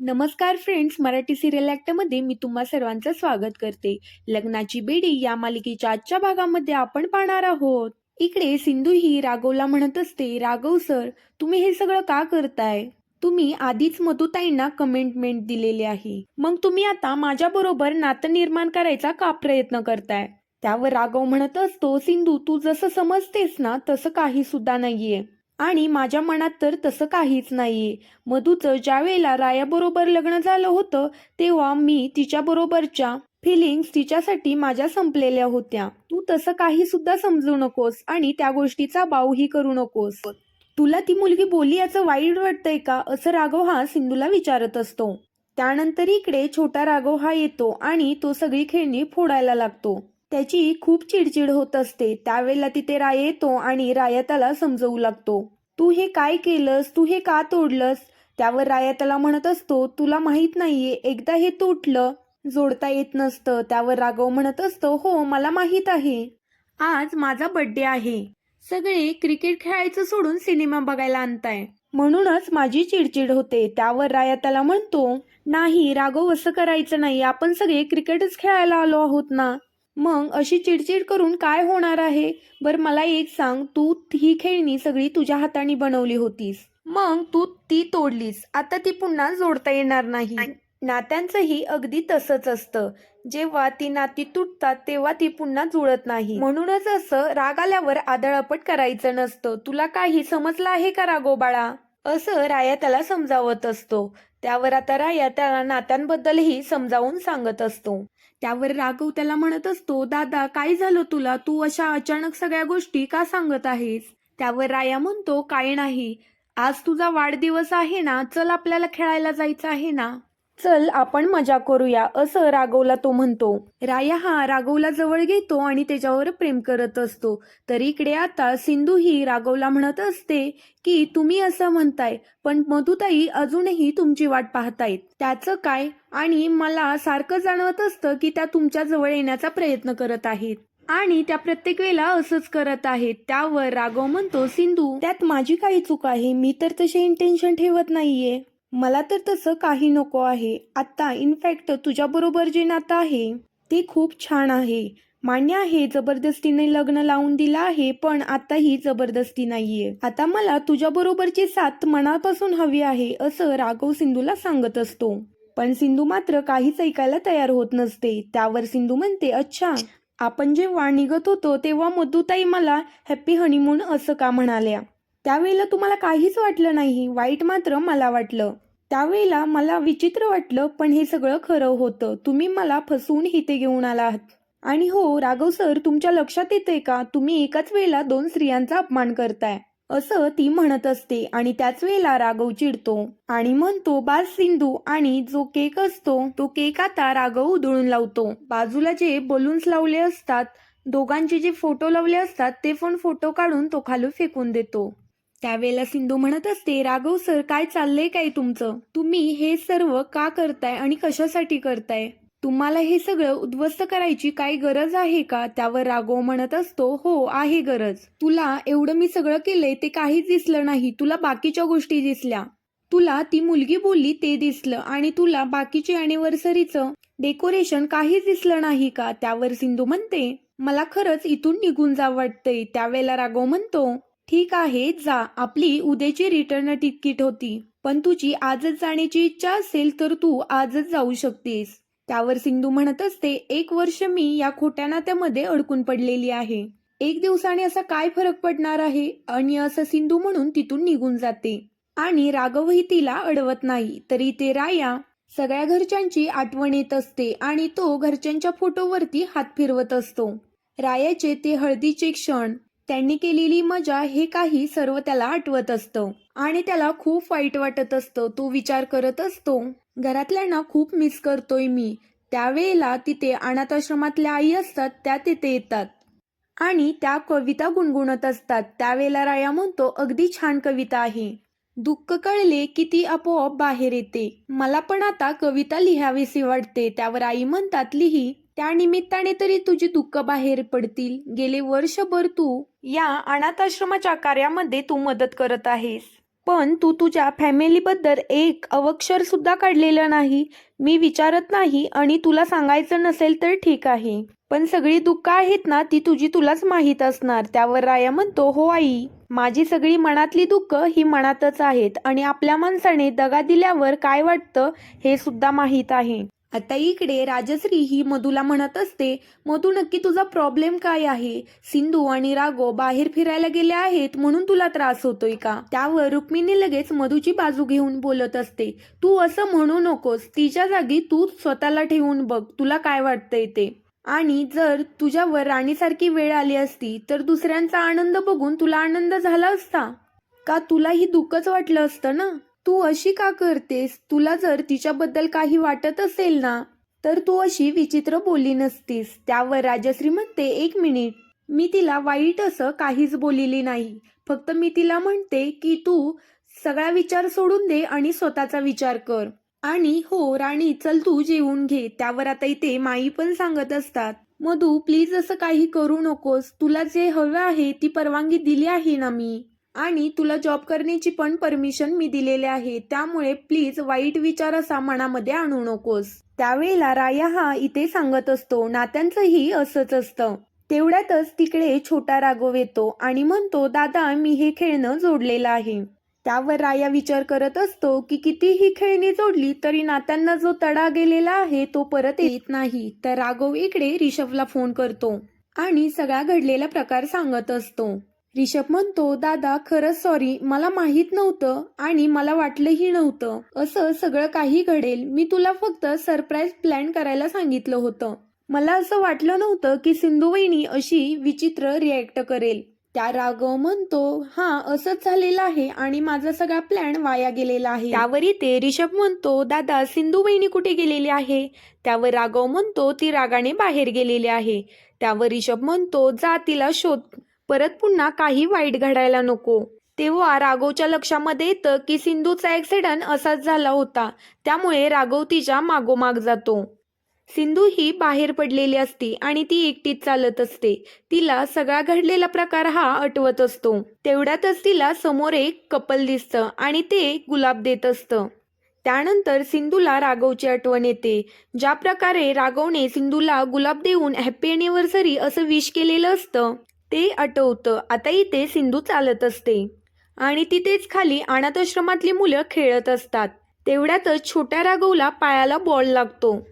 नमस्कार friends Marathi serial ॲक्टमध्ये मी तुम्हा सर्वांचं स्वागत करते. लग्नाची बेडी या मालिकेच्या आजच्या भागामध्ये आपण पाहणार आहोत. इकडे सिंधू ही राघवला म्हणत असते राघव सर तुम्ही हे सगळं का करताय? तुम्ही आधीच मधुताईंना कमेंटमेंट दिलेली आहे. मग तुम्ही आता माझ्या बरोबर नातं निर्माण करायचा का प्रयत्न करताय? त्यावर राघव म्हणत असतो सिंधू तू जसं समजतेस ना तसं काही सुद्धा नाहीये. आणि माझ्या मनात तर तसं काहीच नाहीये मधूचं ज्यावेळेला रायाबरोबर लग्न झालं होतं तेव्हा मी तिच्याबरोबरच्या फिलिंग्स तिच्यासाठी माझ्या संपलेल्या होत्या. तू तसं काही सुद्धा समजू नकोस आणि त्या गोष्टीचा बाऊही करू नकोस. तुला ती मुलगी बोली याचं वाईट वाटतंय का? असं राघव हा सिंधूला विचारत असतो. त्यानंतर इकडे छोटा राघव हा येतो आणि तो सगळी खेळणी फोडायला लागतो. त्याची खूप चिडचिड होत असते. त्यावेळेला तिथे राय येतो आणि राया त्याला समजवू लागतो. तू हे काय केलंस? तू हे का तोडलंस? त्यावर राया त्याला म्हणत असतो तुला माहीत नाहीये एकदा हे तुटलं जोडता येत नसतं. त्यावर राघव म्हणत असतो हो मला माहीत आहे. आज माझा बर्थडे आहे. सगळे क्रिकेट खेळायचं सोडून सिनेमा बघायला आणताय. म्हणूनच माझी चिडचिड होते. त्यावर राया त्याला म्हणतो नाही राघव असं करायचं नाही. आपण सगळे क्रिकेटच खेळायला आलो आहोत ना. मग अशी चिडचिड करून काय होणार आहे? बर मला एक सांग तू ही खेळणी सगळी तुझ्या हाताने बनवली होतीस. मग तू ती तोडलीस आता ती पुन्हा जोडता येणार नाही. नात्यांचंही अगदी तसंच असतं. जेव्हा ती नाती तुटतात तेव्हा ती पुन्हा जुळत नाही. म्हणूनच असं राग आल्यावर आदळपट करायचं नसतं. तुला काही समजलं आहे का रागो बाळा? असं राया त्याला समजावत असतो. त्यावर आता राया त्याला नात्यांबद्दलही समजावून सांगत असतो. त्यावर राघव त्याला म्हणत असतो दादा काय झालं तुला? तू अशा अचानक सगळ्या गोष्टी का सांगत आहेस? त्यावर राया म्हणतो काय नाही. आज तुझा वाढदिवस आहे ना चल आपल्याला खेळायला जायचं आहे ना? चल आपण मजा करूया असं राघवला तो म्हणतो. राया हा राघवला जवळ घेतो आणि त्याच्यावर प्रेम करत असतो. तर इकडे आता सिंधू ही राघवला म्हणत असते की तुम्ही असं म्हणताय पण मधुताई अजूनही तुमची वाट पाहतायत. त्याचं काय? आणि मला सारखं जाणवत असतं की त्या तुमच्या जवळ येण्याचा प्रयत्न करत आहेत. आणि त्या प्रत्येक वेळेला असंच करत आहेत. त्यावर राघव म्हणतो सिंधू त्यात माझी काही चूक आहे. मी तर तसे इंटेन्शन ठेवत नाहीये. मला तर तसं काही नको आहे. आत्ता इनफॅक्ट तुझ्याबरोबर जे नातं आहे ते खूप छान आहे. मान्य आहे जबरदस्तीने लग्न लावून दिलं आहे पण आता ही जबरदस्ती नाहीये. आता मला तुझ्याबरोबरची साथ मनापासून हवी आहे असं राघव सिंधूला सांगत असतो. पण सिंधू मात्र काहीच ऐकायला तयार होत नसते. त्यावर सिंधू म्हणते अच्छा आपण जेव्हा निघत होतो तेव्हा मधुताई मला हॅप्पी हनीमून असं का म्हणाल्या? त्यावेळेला तुम्हाला काहीच वाटलं नाही. वाईट मात्र मला वाटलं. त्यावेळेला मला विचित्र वाटलं पण हे सगळं खरं होतं. तुम्ही मला फसवून इथे घेऊन आला आहात आणि हो राघव सर तुमच्या लक्षात येते का? तुम्ही एकाच वेळेला दोन स्त्रियांचा अपमान करताय. असं ती म्हणत असते आणि त्याच वेळेला राघव चिडतो आणि म्हणतो बास सिंधू आणि जो केक असतो तो केक आता राघव उधळून लावतो. बाजूला जे बलून्स लावले असतात दोघांचे जे फोटो लावले असतात ते पण फोटो काढून तो खाली फेकून देतो. त्यावेळेला सिंधू म्हणत असते राघव सर काय चाललंय काय तुमचं? तुम्ही हे सर्व का करताय आणि कशासाठी करताय? तुम्हाला हे सगळं उद्ध्वस्त करायची काही गरज आहे का त्यावर राघव म्हणत असतो हो आहे गरज. तुला एवढं मी सगळं केलंय ते काहीच दिसलं नाही. तुला बाकीच्या गोष्टी दिसल्या. तुला ती मुलगी बोलली ते दिसलं. आणि तुला बाकीची अॅनिव्हर्सरीचं डेकोरेशन काहीच दिसलं नाही का त्यावर सिंधू म्हणते मला खरंच इथून निघून जा वाटतंय त्यावेळेला राघव म्हणतो ठीक आहे जा. आपली उद्याची रिटर्न तिकीट होती. पण तुझी आजच जाण्याची इच्छा असेल तर तू आजच जाऊ शकतेस. त्यावर सिंधू म्हणत असते एक वर्ष मी या खोट्या नात्यामध्ये अडकून पडलेली आहे. एक दिवसाने असा काय फरक पडणार आहे? आणि असं सिंधू म्हणून तिथून निघून जाते. आणि राघवही तिला अडवत नाही तरी ते राया सगळ्या घरच्यांची आठवण येत असते आणि तो घरच्यांच्या फोटोवरती हात फिरवत असतो. रायाचे ते हळदीचे क्षण त्यांनी केलेली मजा हे काही सर्व त्याला आठवत असतं. आणि त्याला खूप वाईट वाटत असतं. तो विचार करत असतो घरातल्यांना खूप मिस करतोय मी. त्यावेळेला तिथे अनाथ आश्रमातल्या आई असतात त्या तिथे येतात. आणि त्या कविता गुणगुणत असतात. त्यावेळेला राया म्हणतो अगदी छान कविता आहे. दुःख कळले की ती आपोआप बाहेर येते. मला पण आता कविता लिहावीशी वाटते. त्यावर आई म्हणतात लिही. त्या निमित्ताने तरी तुझी दुःख बाहेर पडतील. गेले वर्षभर तू या अनाथाश्रमाच्या कार्यामध्ये तू मदत करत आहेस. पण तू तुझ्या फॅमिलीबद्दल एक अवक्षर सुद्धा काढलेलं नाही. मी विचारत नाही आणि तुला सांगायचं नसेल तर ठीक आहे. पण सगळी दुःख आहेत ना ती तुझी तुलाच माहीत असणार. त्यावर राया म्हणतो हो आई माझी सगळी मनातली दुःख ही मनातच आहेत आणि आपल्या माणसाने दगा दिल्यावर काय वाटतं हे सुद्धा माहीत आहे. आता इकडे राजश्री ही मधूला म्हणत असते मधू नक्की तुझा प्रॉब्लेम काय आहे? सिंधू आणि राघव बाहेर फिरायला गेले आहेत म्हणून तुला त्रास होतोय का? त्यावर रुक्मिणी लगेच मधूची बाजू घेऊन बोलत असते तू असं म्हणू नकोस तिच्या जागी तू स्वतःला ठेवून बघ तुला काय वाटतंय ते. आणि जर तुझ्यावर राणीसारखी वेळ आली असती तर दुसऱ्यांचा आनंद बघून तुला आनंद झाला असता. का तुला ही दुःखच वाटलं असतं ना? तू अशी का करतेस? तुला जर तिच्याबद्दल काही वाटत असेल ना तर तू अशी विचित्र बोलली नसतीस. त्यावर राजश्री म्हणते एक मिनिट. मी तिला वाईट असं काहीच बोलिली नाही. फक्त मी तिला म्हणते की तू सगळा विचार सोडून दे आणि स्वतःचा विचार कर. आणि हो राणी चल तू जेवून घे. त्यावर आता इथे माई पण सांगत असतात. मधू प्लीज असं काही करू नकोस. तुला जे हवं आहे ती परवानगी दिली आहे ना मी. आणि तुला जॉब करण्याची पण परमिशन मी दिलेली आहे. त्यामुळे प्लीज वाईट विचार असा मनामध्ये आणू नकोस. त्यावेळेला राया हा इथे सांगत असतो नात्यांचंही असंच असतं. तेवढ्यातच तिकडे छोटा राघव येतो आणि म्हणतो दादा मी हे खेळणं जोडलेलं आहे. त्यावर राया विचार करत असतो की कितीही खेळणी जोडली तरी नात्यांना जो तडा गेलेला आहे तो परत येत नाही. तर राघव इकडे रिषभला फोन करतो आणि सगळा घडलेला प्रकार सांगत असतो. रिषभ म्हणतो दादा खरंच सॉरी मला माहीत नव्हतं आणि मला वाटलंही नव्हतं. असं सगळं काही घडेल. मी तुला फक्त सरप्राईज प्लॅन करायला सांगितलं होतं. मला असं वाटलं नव्हतं की सिंधू वहिनी अशी विचित्र रिॲक्ट करेल. त्या राघव म्हणतो हा असंच झालेलं आहे आणि माझा सगळा प्लॅन वाया गेलेला आहे. त्यावर इथे रिषभ म्हणतो दादा सिंधू वहिनी कुठे गेलेली आहे? त्यावर राघव म्हणतो ती रागाने बाहेर गेलेली आहे. त्यावर रिषभ म्हणतो जा तिला शोध. परत पुन्हा काही वाईट घडायला नको. तेव्हा राघवच्या लक्षामध्ये येतं की सिंधूचा ॲक्सिडंट असाच झाला होता. त्यामुळे राघव तिच्या मागोमाग जातो. सिंधू ही बाहेर पडलेली असते आणि ती एकटीच चालत असते. तिला सगळा घडलेला प्रकार हा आठवत असतो. तेवढ्यातच तिला समोर एक कपल दिसतं आणि ते गुलाब देत असतं. त्यानंतर सिंधूला राघवची आठवण येते. ज्या प्रकारे राघवने सिंधूला गुलाब देऊन हॅप्पी अॅनिव्हर्सरी असं विश केलेलं असतं ते आटवतं. आता इथे सिंधू चालत असते. आणि तिथेच खाली अनाथाश्रमातली मुलं खेळत असतात. तेवढ्यातच छोट्या राघवला पायाला बॉल लागतो.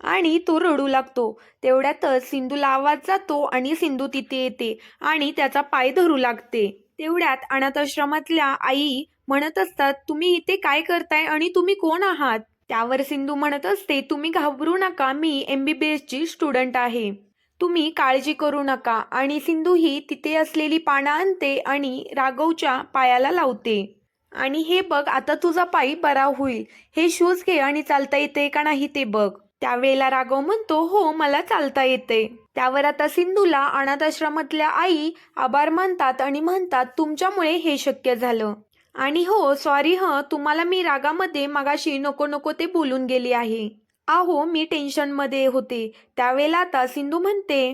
आणि तो रडू लागतो. तेवढ्यातच सिंधूला आवाज जातो आणि सिंधू तिथे येते आणि त्याचा पाय धरू लागते. तेवढ्यात अनाथाश्रमातल्या आई म्हणत असतात तुम्ही इथे काय करताय आणि तुम्ही कोण आहात? त्यावर सिंधू म्हणत असते तुम्ही घाबरू नका. मी एम बी बी एसची स्टुडंट आहे. तुम्ही काळजी करू नका आणि सिंधू ही तिथे असलेली पानं आणते आणि राघवच्या पायाला लावते. आणि हे बघ आता तुझा पायी बरा होईल. हे शूज घे आणि चालता येते का नाही ते बघ. त्यावेळेला राघव म्हणतो हो मला चालता येते. त्यावर आता सिंधूला अनाथाश्रमातल्या आई आभार मानतात आणि म्हणतात तुमच्यामुळे हे शक्य झालं. आणि हो सॉरी ह तुम्हाला मी रागामध्ये मगाशी नको नको ते बोलून गेली आहे. आहो मी टेन्शनमध्ये होते. त्यावेळेला आता सिंधू म्हणते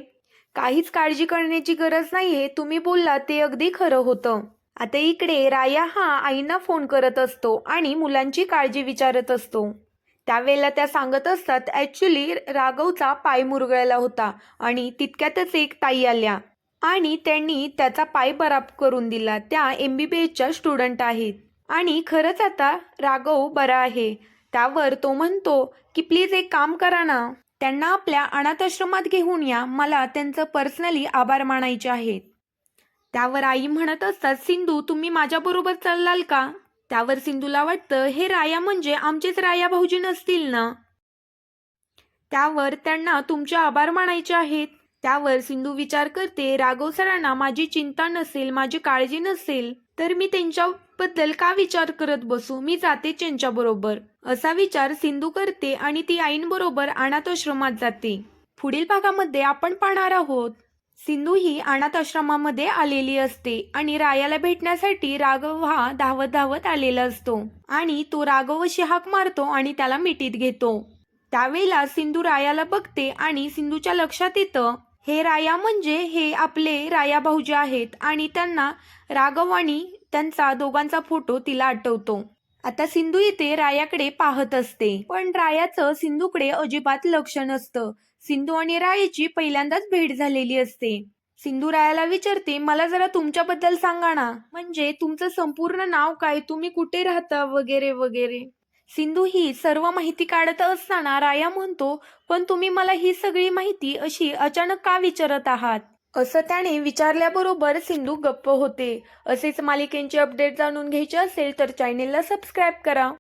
काहीच काळजी करण्याची गरज नाहीये. तुम्ही बोलला ते अगदी खरं होतं. आता इकडे राया हा आईना फोन करत असतो आणि मुलांची काळजी विचारत असतो. त्यावेळेला त्या सांगत असतात ॲक्च्युली राघवचा पाय मुरगळला होता आणि तितक्यातच एक ताई आल्या आणि त्यांनी त्याचा पाय बरा करून दिला. त्या एम बी बी एसच्या स्टुडंट आहेत. आणि खरंच आता राघव बरा आहे. त्यावर तो म्हणतो की प्लीज एक काम करा ना. त्यांना आपल्या अनाथाश्रमात घेऊन या. मला त्यांचं पर्सनली आभार मानायचे आहेत. त्यावर आई म्हणत असतात सिंधू तुम्ही माझ्याबरोबर चाललाल का? त्यावर सिंधूला वाटतं हे राया म्हणजे आमचेच राया भाऊजी नसतील ना. त्यावर त्यांना तुमचे आभार मानायचे आहेत. त्यावर सिंधू विचार करते राघव सरांना माझी चिंता नसेल माझी काळजी नसेल तर मी त्यांच्या बद्दल का विचार करत बसू? मी जाते त्यांच्याबरोबर असा विचार सिंधू करते आणि ती आईंबरोबर अनाथाश्रमात जाते. पुढील भागामध्ये आपण पाहणार आहोत. सिंधू ही अनाथ आश्रमामध्ये आलेली असते आणि रायाला भेटण्यासाठी राघव हा धावत धावत आलेला असतो आणि तो राघवशी हाक मारतो आणि त्याला मिठीत घेतो. त्यावेळेला सिंधू रायाला बघते आणि सिंधूच्या लक्षात येतं हे राया म्हणजे हे आपले राया भाऊजी आहेत आणि त्यांना राघव आणि त्यांचा दोघांचा फोटो तिला आठवतो. आता सिंधू इथे रायाकडे पाहत असते. पण रायाचं सिंधूकडे अजिबात लक्ष नसतं. सिंधू आणि रायाची पहिल्यांदाच भेट झालेली असते. सिंधू रायाला विचारते मला जरा तुमच्याबद्दल सांगा ना. म्हणजे तुमचं संपूर्ण नाव काय? तुम्ही कुठे राहता? वगैरे वगैरे. सिंधू ही सर्व माहिती काढत असताना राया म्हणतो पण तुम्ही मला ही सगळी माहिती अशी अचानक का विचारत आहात? असं त्याने विचारल्याबरोबर सिंधू गप्प होते. असेच मालिकेंचे अपडेट जाणून घ्यायचे असेल तर चॅनेलला सबस्क्राईब करा.